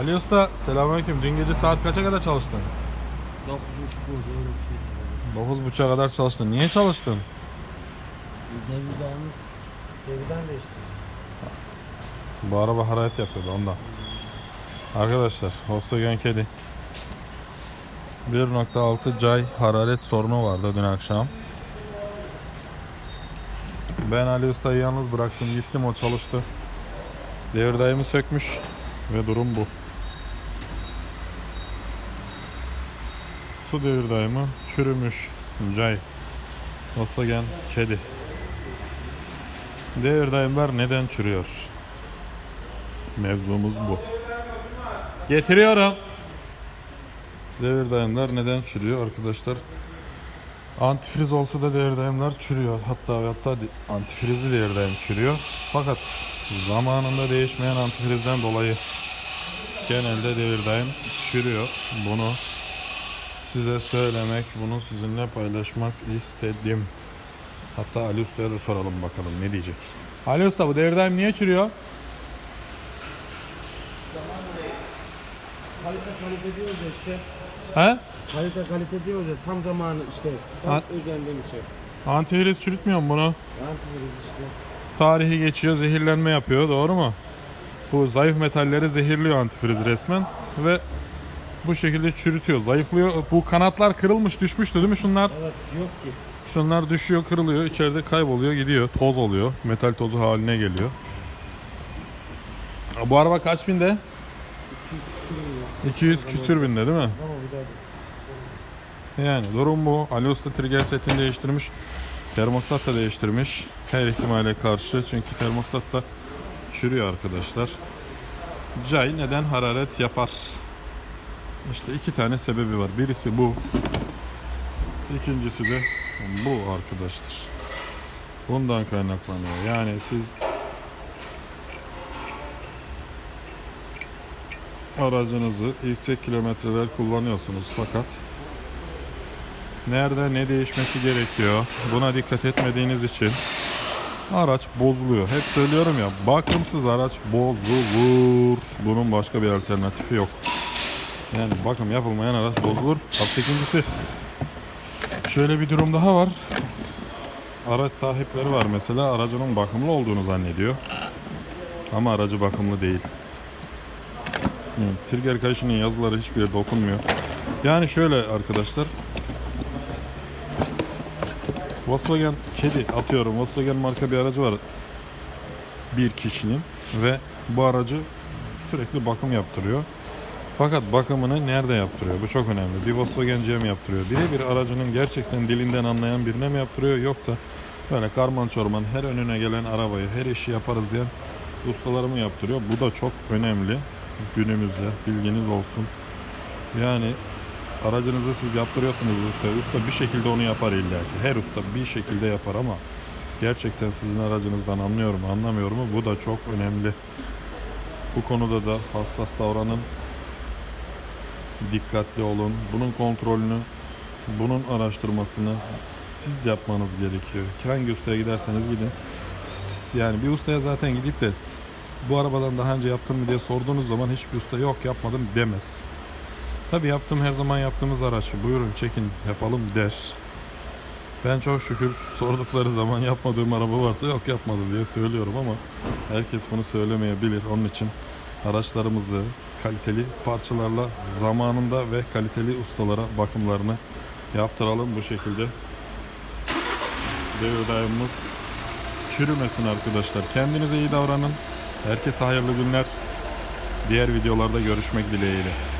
Ali Usta selamünaleyküm. Dün gece saat kaça kadar çalıştın? 9.30 oldu öyle bir şey. 9.30'a kadar çalıştın. Niye çalıştın? Devirden, devirden de işte. Bu araba hararet yapıyordu ondan. Arkadaşlar Volkswagen kedi 1.6 cay hararet sorunu vardı dün akşam. Ben Ali Usta'yı yalnız bıraktım gittim o çalıştı. Devir dayımı sökmüş ve durum bu. Su devir dayımı çürümüş cay. Volkswagen kedi. Devir dayımlar neden çürüyor? Mevzumuz bu. Getiriyorum. Devir daimler neden çürüyor arkadaşlar? Antifriz olsa da devir daimler çürüyor. Hatta hatta antifrizli devir daim çürüyor. Fakat zamanında değişmeyen antifrizden dolayı genelde devir daim çürüyor. Bunu size söylemek, bunu sizinle paylaşmak istedim. Hatta Ali Usta'ya da soralım bakalım ne diyecek. Ali Usta bu devir daim niye çürüyor? Kalite kalite diyoruz ya işte. He? Kalite kalite diyoruz ya tam zamanı işte. Tam Ha- özendiğim şey. Antifriz çürütmüyor mu bunu? Antiviriz işte. Tarihi geçiyor, zehirlenme yapıyor. Doğru mu? Bu zayıf metalleri zehirliyor antifriz resmen ve bu şekilde çürütüyor, zayıflıyor. Bu kanatlar kırılmış, düşmüştü değil mi şunlar? Evet yok ki. Şunlar düşüyor, kırılıyor, içeride kayboluyor, gidiyor. Toz oluyor. Metal tozu haline geliyor. Bu araba kaç binde? 200 küsür binde değil mi? Yani durum bu. Ali Usta trigger setini değiştirmiş. Termostat da değiştirmiş. Her ihtimale karşı. Çünkü termostat da çürüyor arkadaşlar. Cay neden hararet yapar? İşte iki tane sebebi var. Birisi bu. İkincisi de bu arkadaşlar. Bundan kaynaklanıyor. Yani siz aracınızı yüksek kilometreler kullanıyorsunuz fakat nerede ne değişmesi gerekiyor buna dikkat etmediğiniz için araç bozuluyor. Hep söylüyorum ya bakımsız araç bozulur. Bunun başka bir alternatifi yok. Yani bakım yapılmayan araç bozulur. Hatta ikincisi şöyle bir durum daha var. Araç sahipleri var mesela aracının bakımlı olduğunu zannediyor. Ama aracı bakımlı değil. Hı, Trigger kayışının yazıları hiçbir yerde okunmuyor. Yani şöyle arkadaşlar Volkswagen kedi atıyorum. Volkswagen marka bir aracı var. Bir kişinin ve bu aracı sürekli bakım yaptırıyor. Fakat bakımını nerede yaptırıyor? Bu çok önemli. Bir Volkswagen'ciye mi yaptırıyor? Birebir aracının gerçekten dilinden anlayan birine mi yaptırıyor? Yoksa böyle karman çorman her önüne gelen arabayı her işi yaparız diyen ustaları mı yaptırıyor? Bu da çok önemli. Günümüzde bilginiz olsun. Yani Aracınızı siz yaptırıyorsunuz usta. Usta bir şekilde onu yapar illa ki. Her usta bir şekilde yapar ama gerçekten sizin aracınızdan anlıyor mu anlamıyor mu bu da çok önemli. Bu konuda da hassas davranın. Dikkatli olun. Bunun kontrolünü, bunun araştırmasını siz yapmanız gerekiyor. Hangi ustaya giderseniz gidin. Yani bir ustaya zaten gidip de "Siz bu arabadan daha önce yaptın mı diye sorduğunuz zaman hiçbir usta yok yapmadım demez. Tabi yaptım her zaman yaptığımız araç. Buyurun çekin yapalım der. Ben çok şükür sordukları zaman yapmadığım araba varsa yok yapmadım diye söylüyorum ama herkes bunu söylemeyebilir. Onun için araçlarımızı kaliteli parçalarla zamanında ve kaliteli ustalara bakımlarını yaptıralım bu şekilde. Devir daimimiz çürümesin arkadaşlar. Kendinize iyi davranın. Herkese hayırlı günler. Diğer videolarda görüşmek dileğiyle.